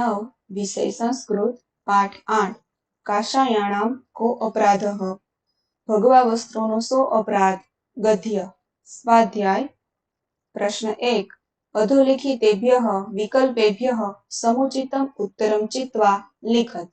નવ વિષય સંસ્કૃત પાઠ આઠ કાશાયાણામ કો અપરાધ ભગવા વસ્ત્રોનો સો અપરાધ ગદ્ય સ્વાધ્યાય પ્રશ્ન એક અધોલિખિતેભ્ય વિકલ્પેભ્ય સમુચિતમ ઉત્તરમ ચિત્વા લિખત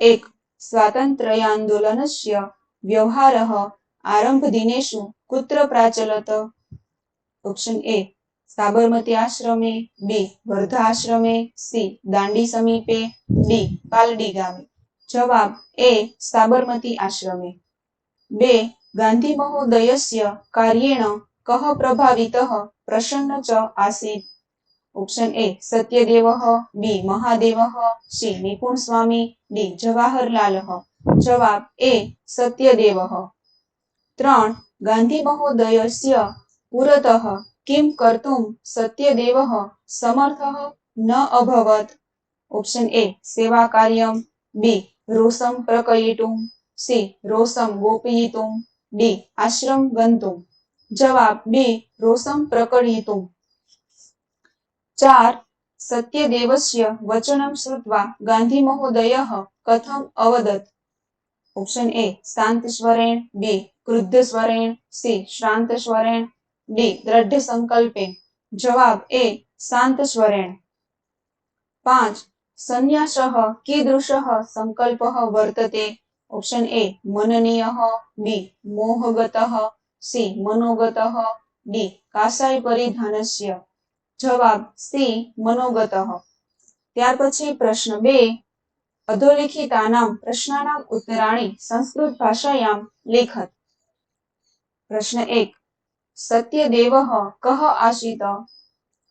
એક સ્વાતંત્ર્યાંદોલનસ્ય વ્યવહાર આરંભ દિનેશુ કુત્ર પ્રાચલત ઓપ્શન એ સાબરમતી આશ્રમે, બી, વર્ધા આશ્રમે, સી, દાંડી સમીપે, ડી, પાલડી ગામે. જવાબ એ, સાબરમતી આશ્રમે. બે, ગાંધી મહોદયસ્ય કાર્યેણ કહ પ્રભાવિત પ્રસન્ન ચ આસીત option A, Satyadev, B, Mahadev, C, Nipun Swami, D, Jawaharlal. જવાબ એ, સત્યદેવ. ત્રણ, ગાંધી મહોદયસ્ય પુરતઃ કિમ કર્તુમ સત્યદેવઃ સમર્થ ન અભવત ઓપ્શન એ સેવા કાર્યમ બી રોષમ પ્રકયિતુમ સી રોષમ ગોપયિતુમ ડી આશ્રમ ગંતુમ જવાબ બી રોષમ પ્રકટયિતુમ ચાર સત્યદેવસ્ય વચનમ શ્રુત્વા ગાંધી મહોદય કથમ અવદત ઓપ્શન એ શાંત સ્વરેણ બી ક્રુદ્ધ સ્વરેણ સી શ્રાંત સ્વરેણ ડી દ્રઢ સંકલ્પે. જવાબ એ શાંત સ્વરેણ. પાંચ, સંન્યાસ કીદૃશ સંકલ્પ વર્તતે. ઓપ્શન એ, મનનીય. બી, મોહગત. સી, મનોગત. ડી કાસાય પરિધાનસ્ય. જવાબ સી, મનોગત. ત્યાર પછી પ્રશ્ન બે, અધોલિખિતાનામ પ્રશ્નાનામ ઉત્તરાણી સંસ્કૃત ભાષાયામ લેખત પ્રશ્ન એક સત્યદેવઃ કહ આશિત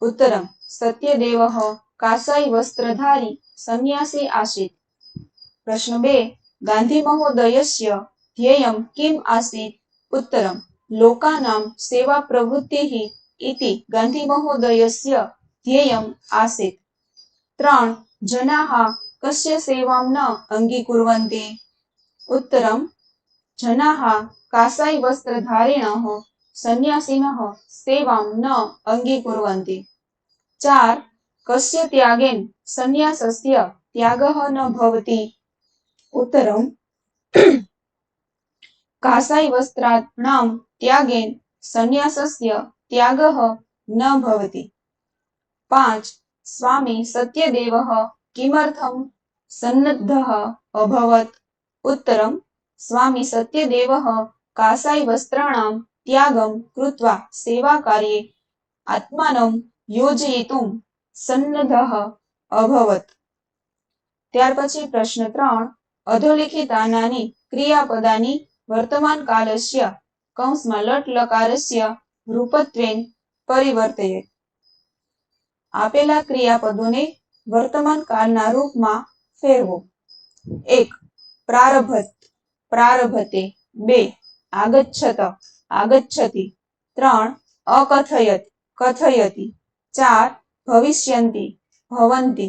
ઉત્તરમ સત્યદેવઃ કાસાઈ વસ્ત્રધારી સંન્યાસી આસીત પ્રશ્ન બે ગાંધી મહોદયસ્ય ધ્યેયમ કિમ આસીત ઉત્તરમ લોકાનામ સેવા પ્રવૃત્તિઃ ઇતિ ગાંધી મહોદયસ્ય ધ્યેયમ આસીત ત્રણ જનાઃ કસ્ય સેવામ ન અંગીકુર્વન્તિ ઉત્તરમ જનાઃ કાસાઈ વસ્ત્રધારિણઃ સંન્યાસિનઃ સેવામ ન અંગીકુર્વन्ति ચાર કસ્ય ત્યાગેન સંન્યાસસ્ય ત્યાગः ન ભવતિ. ઉત્તરમ, કાસાઈ વસ્ત્રાણામ ત્યાગેન સંન્યાસસ્ય ત્યાગः ન ભવતિ. પાંચ, સ્વામી સત્યદેવः કિમર્થમ સન્નદ્ધः અભવત. ઉત્તરમ, સ્વામી સત્યદેવः કાસાઈ વસ્ત્રાણામ ત્યાગમ કૃત્વા સેવા કાર્યે આત્માનમ યોજયિતુમ સન્નદ્ધઃ અભવત. ત્યાર પછી પ્રશ્ન ત્રણ, અધોલિખિતાનાની ક્રિયાપદાની વર્તમાન કાલસ્ય કૌંસમાં લટ લકારસ્ય રૂપત્વેન પરિવર્તયેત આપેલા ક્રિયાપદોને વર્તમાન કાળના રૂપમાં ફેરવો. એક, પ્રારભત, પ્રારભતે. બે, આગચ્છત આગચ્છતિ ત્રણ અકથયત કથયતિ ચાર ભવિષ્યંતિ ભવંતિ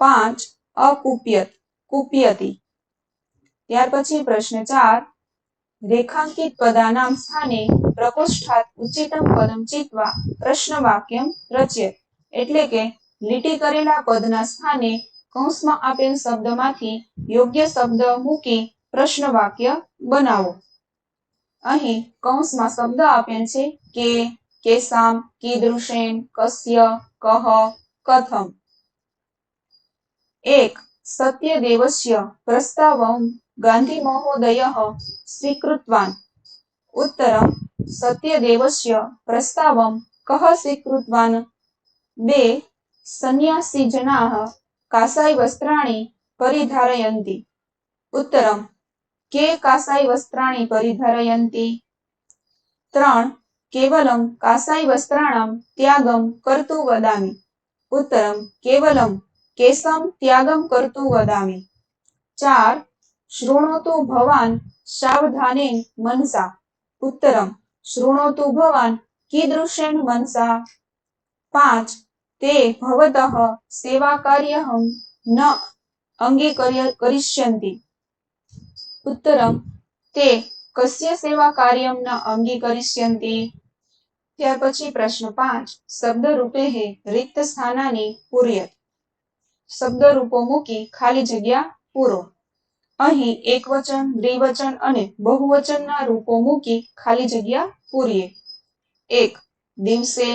પાંચ અકુપ્યત કુપ્યતિ ત્યાર પછી પ્રશ્ન ચાર, રેખાંકિત પદાના સ્થાને પ્રકોષ્ઠાત ઉચિતમ પદમ ચિત્વા પ્રશ્ન વાક્યમ રચ્યત. એટલે કે, લીટી કરેલા પદના સ્થાને કૌંસમાં આપેલ શબ્દમાંથી યોગ્ય શબ્દ મૂકી પ્રશ્ન વાક્ય બનાવો. અહીં કૌંસમાં શબ્દ આપેલ છે કે કેસામ કીદૃશેન કસ્ય કહ, કથમ. એક, સત્યદેવસ્ય, પ્રસ્તાવમ ગાંધી મહોદય સ્વીકૃતવાન. ઉત્તરમ, સત્યદેવસ્ય, પ્રસ્તાવમ, કહ, સ્વીકૃતવાન. બે સંન્યાસી જના કાસાઈ વસ્ત્રાણી, પરિધારયંતી. ઉત્તરમ કે કાસાઈ વસ્ત્રાણી પરિધારયંતી? ત્રણ, કેવલમ કાસાઈ વસ્ત્રાણામ ત્યાગમ કરતુ વદામી. ઉત્તરમ, કેવલમ કેસમ ત્યાગમ કરતુ વદામી. ચાર, શૃણોતુ ભવાન સાવધાને મનસા. ઉત્તરમ, શૃણોતુ ભવાન કીદૃશેણ મનસા. પાંચ, તે ભવતઃ સેવા કાર્યહમ ન અંગીકર્ય કરિષ્યંતી. ઉત્તરમ, તે કસ્ય સેવા કાર્યમ ન અંગીકરિષ્યંતિ ત્યાર પછી પ્રશ્ન પાંચ શબ્દ રૂપે રિક્ત સ્થાનાની પૂર્ય શબ્દ રૂપો મૂકી ખાલી જગ્યા પૂરો. અહીં એકવચન, દ્વિવચન અને બહુવચનના રૂપો મૂકી ખાલી જગ્યા પૂરીએ. એક, દિવસે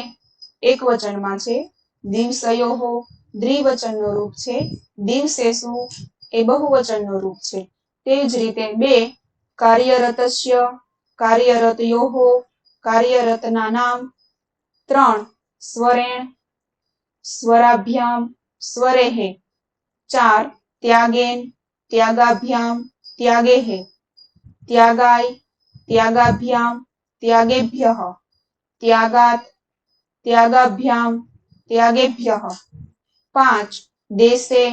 એકવચનમાં છે. દિવસયોહો દ્વિવચનનો રૂપ છે. દિવસેસુ એ બહુવચનનો રૂપ છે. તેવી જ રીતે બે કાર્યરતસ્ય કાર્યરતયોહો કાર્યરતના નામ ત્રણ સ્વરેણ સ્વરાભ્યામ સ્વરેહે ચાર ત્યાગેન ત્યાગાભ્યામ ત્યાગેહે ત્યાગાય ત્યાગાભ્યામ ત્યાગેભ્યઃ ત્યાગાત ત્યાગાભ્યામ ત્યાગેભ્યઃ પાંચ દેશે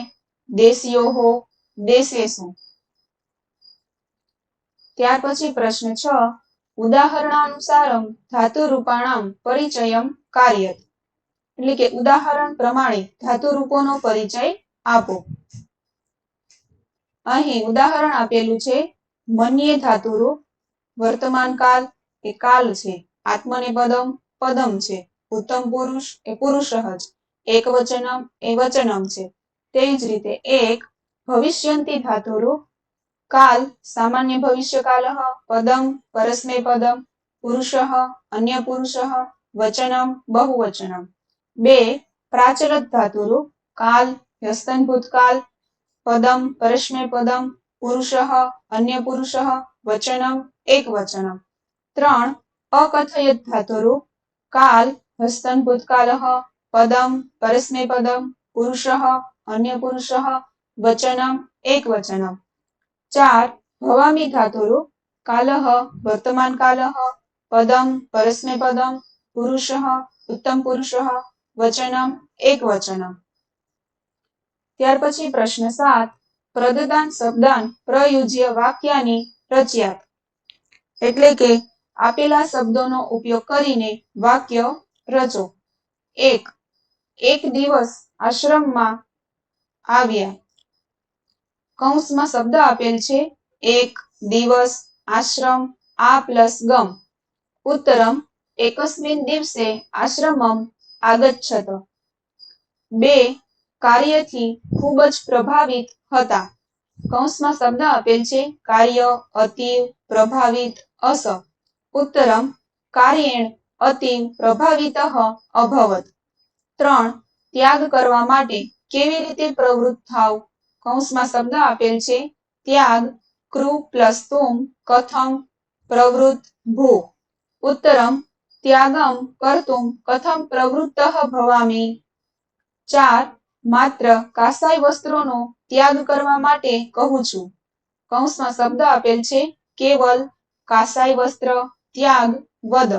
દેશયોહો દેશેષુ ત્યાર પછી પ્રશ્ન છ. ઉદાહરણાનુસારમ ધાતુ રૂપાણામ પરિચયમ કાર્યત. એટલે કે ઉદાહરણ પ્રમાણે ધાતુ રૂપોનો પરિચય આપો. અહીં ઉદાહરણ આપેલું છે, મન્યે ધાતુરૂપ, વર્તમાન કાલ એ કાલ છે આત્મને પદમ પદમ છે, ઉત્તમ પુરુષ એ પુરુષ જ એક વચનમ એ વચનમ છે. તે જ રીતે એક ભવિષ્યંતી ધાતુરૂપ કાલ સામાન્ય ભવિષ્યકાલ પદમ પરસ્મે પદમ પુરુષ અન્ય પુરુષ વચનમ બહુવચનમ બે પ્રાચલત ધાતુરૂપ કાલ વ્યસ્તન ભૂતકાલ પદમ પરસ્મે પદમ પુરુષ અન્ય પુરુષ વચનમ એક વચનમ ત્રણ અકથયત ધાતુરૂપ કાલ હસ્તન ભૂતકાલ પદમ પરસ્મે પદમ પુરુષ અન્ય પુરુષ વચનમ એક વચનમ ચાર, ભવામી ધાતુરૂપ, કાલહ, વર્તમાન કાલહ, પદમ, પરસ્મે પદમ, પુરુષ, ઉત્તમ પુરુષ, વચનમ, એક વચનમ. ત્યાર પછી પ્રશ્ન સાત, પ્રદદાન શબ્દાન પ્રયુજ્ય વાક્યાની રચ્યાત. એટલે કે, આપેલા શબ્દોનો ઉપયોગ કરીને વાક્ય રચો. એક એક દિવસ આશ્રમમાં આવ્યા. કૌંસમાં શબ્દ આપેલ છે, એક, દિવસ, આશ્રમ, આ પ્લસ ગમ. ઉત્તરમ, એકસ્મિન દિવસે આશ્રમમ આગચ્છત. બે, કાર્યથી ખૂબ જ પ્રભાવિત હતા. કૌંસમાં શબ્દ આપેલ છે, કાર્ય, અતિવ, પ્રભાવિત, અસ. ઉત્તરમ, કાર્યેણ, અતિવ, પ્રભાવિત, અભવત. ત્રણ, ત્યાગ કરવા માટે કેવી રીતે પ્રવૃત્ત થાવ? કૌંસમાં શબ્દ આપેલ છે, ત્યાગ કૃ પ્લસ તુમ, કથમ, પ્રવૃત્ત, ભૂ. ઉત્તરમ, ત્યાગમ કરતું કથમ, પ્રવૃત્ત ભવામી. ચાર, માત્ર કાસાઈ વસ્ત્રોનો ત્યાગ કરવા માટે કહું છું. કૌંસમાં શબ્દ આપેલ છે, કેવલ, કાસાઈ વસ્ત્ર, ત્યાગ, વદ.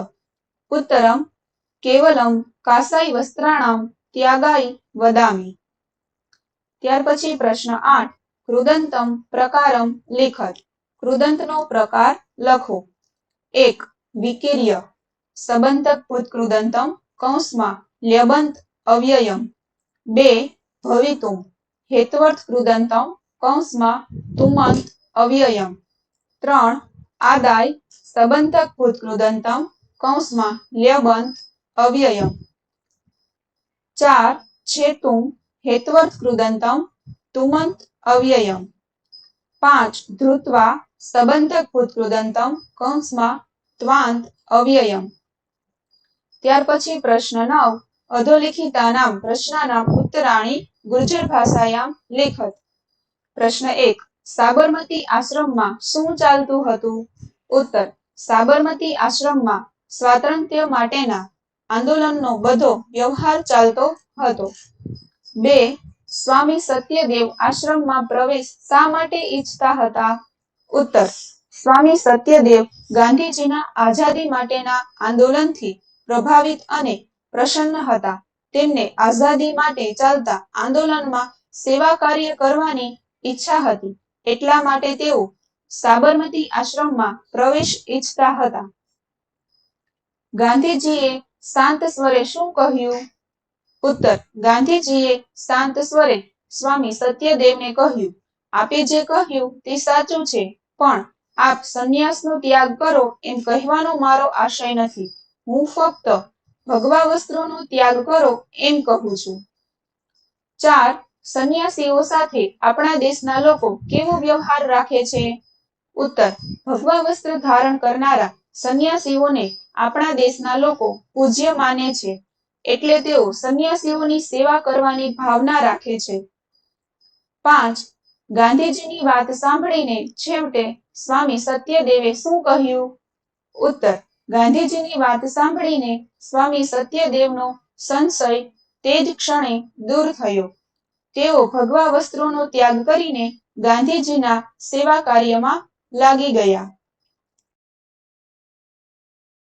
ઉત્તરમ, કેવલમ, કાસાઈ વસ્ત્રાણામ ત્યાગાય વદામી. ત્યાર પછી પ્રશ્ન આઠ. કૃદંતમ પ્રકારમ લેખત. કૃદંતનો પ્રકાર લખો. એક, વિકીર્ય. ભૂત કૃદંતમ, કૌંસમાં લ્યબંત અવ્યયમ. બે, ભવિતુમ. હેતવર્થ કૃદંતમ, કૌંસમાં તુમંત અવ્યયમ. ત્રણ, આદાય. સંબંધક ભૂતકૃદંતમ કૌંસમાં લ્યબંત અવ્યયમ. ચાર, છેતુમ. હેતવર્થ કૃદંતમ તુમંત અવ્યયમ. પાંચ ધ્રુત્વા સબંધક ભૂત કૃદંતમ કંસમાં ત્વાંત અવ્યયમ. ત્યાર પછી પ્રશ્ન નવ, અધોલિખિતાનામ, પ્રશ્નાનામ, ઉત્તરાણી, ગુર્જર ભાષાયામ લેખત પ્રશ્ન એક, સાબરમતી આશ્રમમાં શું ચાલતું હતું? ઉત્તર, સાબરમતી આશ્રમમાં સ્વાતંત્ર્ય માટેના આંદોલનનો બધો વ્યવહાર ચાલતો હતો. બે, સ્વામી સત્યદેવ આશ્રમમાં પ્રવેશ શા માટે ઈચ્છતા હતા? ઉત્તર, સ્વામી સત્યદેવ ગાંધીજીના આઝાદી માટેના આંદોલનથી પ્રભાવિત અને પ્રસન્ન હતા. તેમને આઝાદી માટે ચાલતા આંદોલનમાં સેવા કાર્ય કરવાની ઈચ્છા હતી. એટલા માટે તેઓ સાબરમતી આશ્રમમાં પ્રવેશ ઈચ્છતા હતા. ગાંધીજીએ શાંત સ્વરે શું કહ્યું? ઉત્તર, ગાંધીજીએ શાંત સ્વરે સ્વામી સત્યદેવને કહ્યું, આપે જે કહ્યું તે સાચું છે, પણ આપ સંન્યાસનો ત્યાગ કરો એમ કહેવાનો મારો આશય નથી. હું ફક્ત ભગવા વસ્ત્રોનો ત્યાગ કરો એમ કહું છું. ચાર, સંન્યાસીઓ સાથે આપણા દેશના લોકો કેવો વ્યવહાર રાખે છે? ઉત્તર, ભગવા વસ્ત્ર ધારણ કરનારા સંન્યાસીઓને આપણા દેશના લોકો પૂજ્ય માને છે. એટલે તેઓ સંન્યાસીઓની સેવા કરવાની ભાવના રાખે છે. પાંચ, ગાંધીજીની વાત સાંભળીને છેવટે સ્વામી સત્યદેવે શું કહ્યું? ઉત્તર, ગાંધીજીની વાત સાંભળીને સ્વામી સત્યદેવનો સંશય તે જ ક્ષણે દૂર થયો. તેઓ ભગવા વસ્ત્રોનો ત્યાગ કરીને ગાંધીજીના સેવા કાર્યમાં લાગી ગયા.